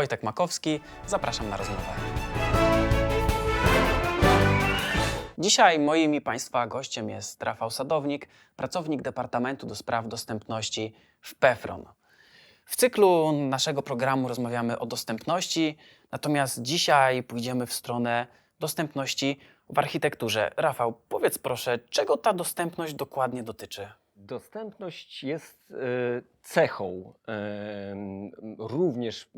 Wojtek Makowski. Zapraszam na rozmowę. Dzisiaj moim i Państwa gościem jest Rafał Sadownik, pracownik Departamentu do Spraw Dostępności w PEFRON. W cyklu naszego programu rozmawiamy o dostępności, natomiast dzisiaj pójdziemy w stronę dostępności w architekturze. Rafał, powiedz proszę, czego ta dostępność dokładnie dotyczy? Dostępność jest e, cechą e, również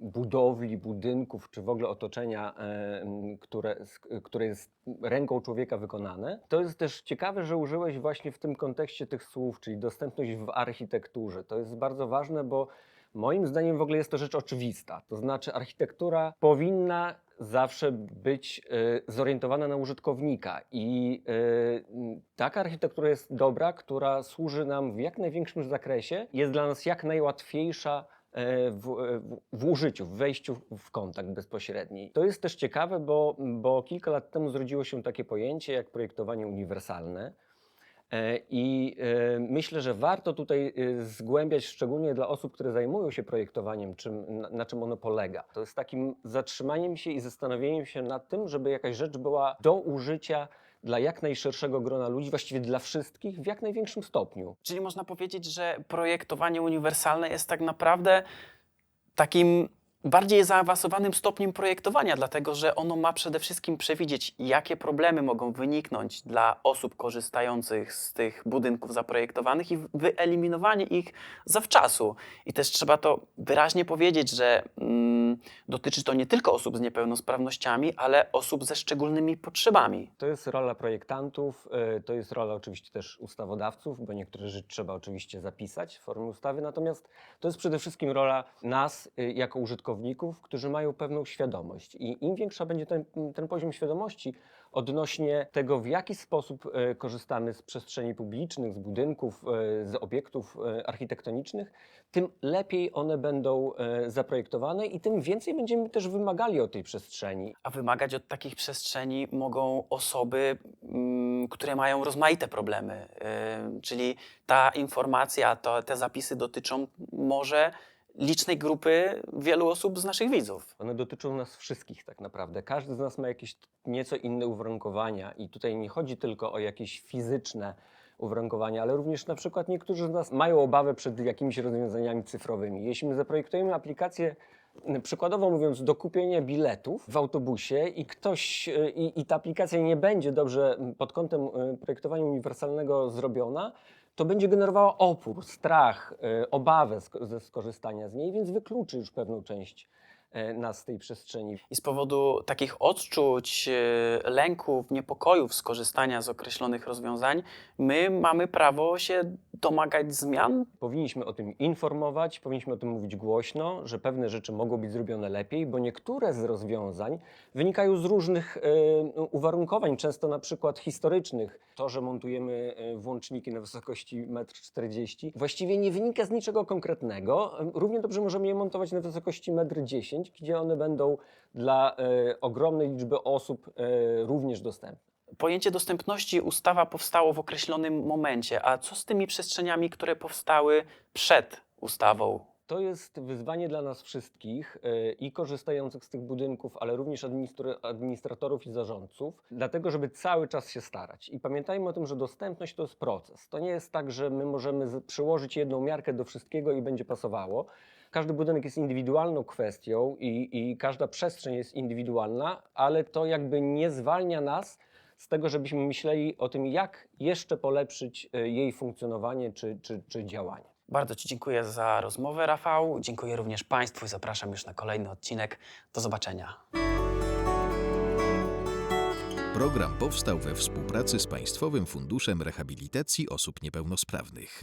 budowli, budynków, czy w ogóle otoczenia, e, które, które jest ręką człowieka wykonane. To jest też ciekawe, że użyłeś właśnie w tym kontekście tych słów, czyli dostępność w architekturze. To jest bardzo ważne, bo moim zdaniem w ogóle jest to rzecz oczywista. To znaczy architektura powinna zawsze być e, zorientowana na użytkownika i m, taka architektura jest dobra, która służy nam w jak największym zakresie, jest dla nas jak najłatwiejsza e, w, w, w użyciu, w wejściu w kontakt bezpośredni. To jest też ciekawe, bo, bo kilka lat temu zrodziło się takie pojęcie jak projektowanie uniwersalne. E, I e, myślę, że warto tutaj e, zgłębiać, szczególnie dla osób, które zajmują się projektowaniem, czym, na, na czym ono polega. To jest takim zatrzymaniem się i zastanowieniem się nad tym, żeby jakaś rzecz była do użycia dla jak najszerszego grona ludzi, właściwie dla wszystkich w jak największym stopniu. Czyli można powiedzieć, że projektowanie uniwersalne jest tak naprawdę takim bardziej zaawansowanym stopniem projektowania, dlatego że ono ma przede wszystkim przewidzieć, jakie problemy mogą wyniknąć dla osób korzystających z tych budynków zaprojektowanych i wyeliminowanie ich zawczasu. I też trzeba to wyraźnie powiedzieć, że mm, dotyczy to nie tylko osób z niepełnosprawnościami, ale osób ze szczególnymi potrzebami. To jest rola projektantów, e, to jest rola oczywiście też ustawodawców, bo niektóre rzeczy trzeba oczywiście zapisać w formie ustawy, natomiast to jest przede wszystkim rola nas e, jako użytkowników, którzy mają pewną świadomość. I im większa będzie ten, ten poziom świadomości odnośnie tego, w jaki sposób e, korzystamy z przestrzeni publicznych, z budynków, e, z obiektów e, architektonicznych, tym lepiej one będą zaprojektowane i tym więcej będziemy też wymagali od tej przestrzeni. A wymagać od takich przestrzeni mogą osoby, mm, które mają rozmaite problemy. Czyli ta informacja, to, te zapisy dotyczą może licznej grupy wielu osób z naszych widzów. One dotyczą nas wszystkich tak naprawdę. Każdy z nas ma jakieś nieco inne uwarunkowania i tutaj nie chodzi tylko o jakieś fizyczne uwarunkowania, ale również na przykład niektórzy z nas mają obawę przed jakimiś rozwiązaniami cyfrowymi. Jeśli my zaprojektujemy aplikację, przykładowo mówiąc, do kupienia biletów w autobusie i ktoś, y, i, i ta aplikacja nie będzie dobrze pod kątem y, projektowania uniwersalnego zrobiona, to będzie generowała opór, strach, y, obawę ze skorzystania z niej, więc wykluczy już pewną część nas z tej przestrzeni. I z powodu takich odczuć, yy, lęków, niepokojów z korzystania z określonych rozwiązań, my mamy prawo się domagać zmian. Powinniśmy o tym informować, powinniśmy o tym mówić głośno, że pewne rzeczy mogą być zrobione lepiej, bo niektóre z rozwiązań wynikają z różnych e, uwarunkowań, często na przykład historycznych. To, że montujemy e, włączniki na wysokości 1,40 m, właściwie nie wynika z niczego konkretnego. E, Równie dobrze możemy je montować na wysokości 1,10 m, gdzie one będą dla e, ogromnej liczby osób e, również dostępne. Pojęcie dostępności ustawa powstało w określonym momencie, a co z tymi przestrzeniami, które powstały przed ustawą? To jest wyzwanie dla nas wszystkich e, i korzystających z tych budynków, ale również administra- administratorów i zarządców, dlatego żeby cały czas się starać. I pamiętajmy o tym, że dostępność to jest proces. To nie jest tak, że my możemy przyłożyć jedną miarkę do wszystkiego i będzie pasowało. Każdy budynek jest indywidualną kwestią i, i każda przestrzeń jest indywidualna, ale to jakby nie zwalnia nas z tego, żebyśmy myśleli o tym, jak jeszcze polepszyć e, jej funkcjonowanie czy, czy, czy działanie. Bardzo Ci dziękuję za rozmowę, Rafał. Dziękuję również Państwu i zapraszam już na kolejny odcinek. Do zobaczenia. Program powstał we współpracy z Państwowym Funduszem Rehabilitacji Osób Niepełnosprawnych.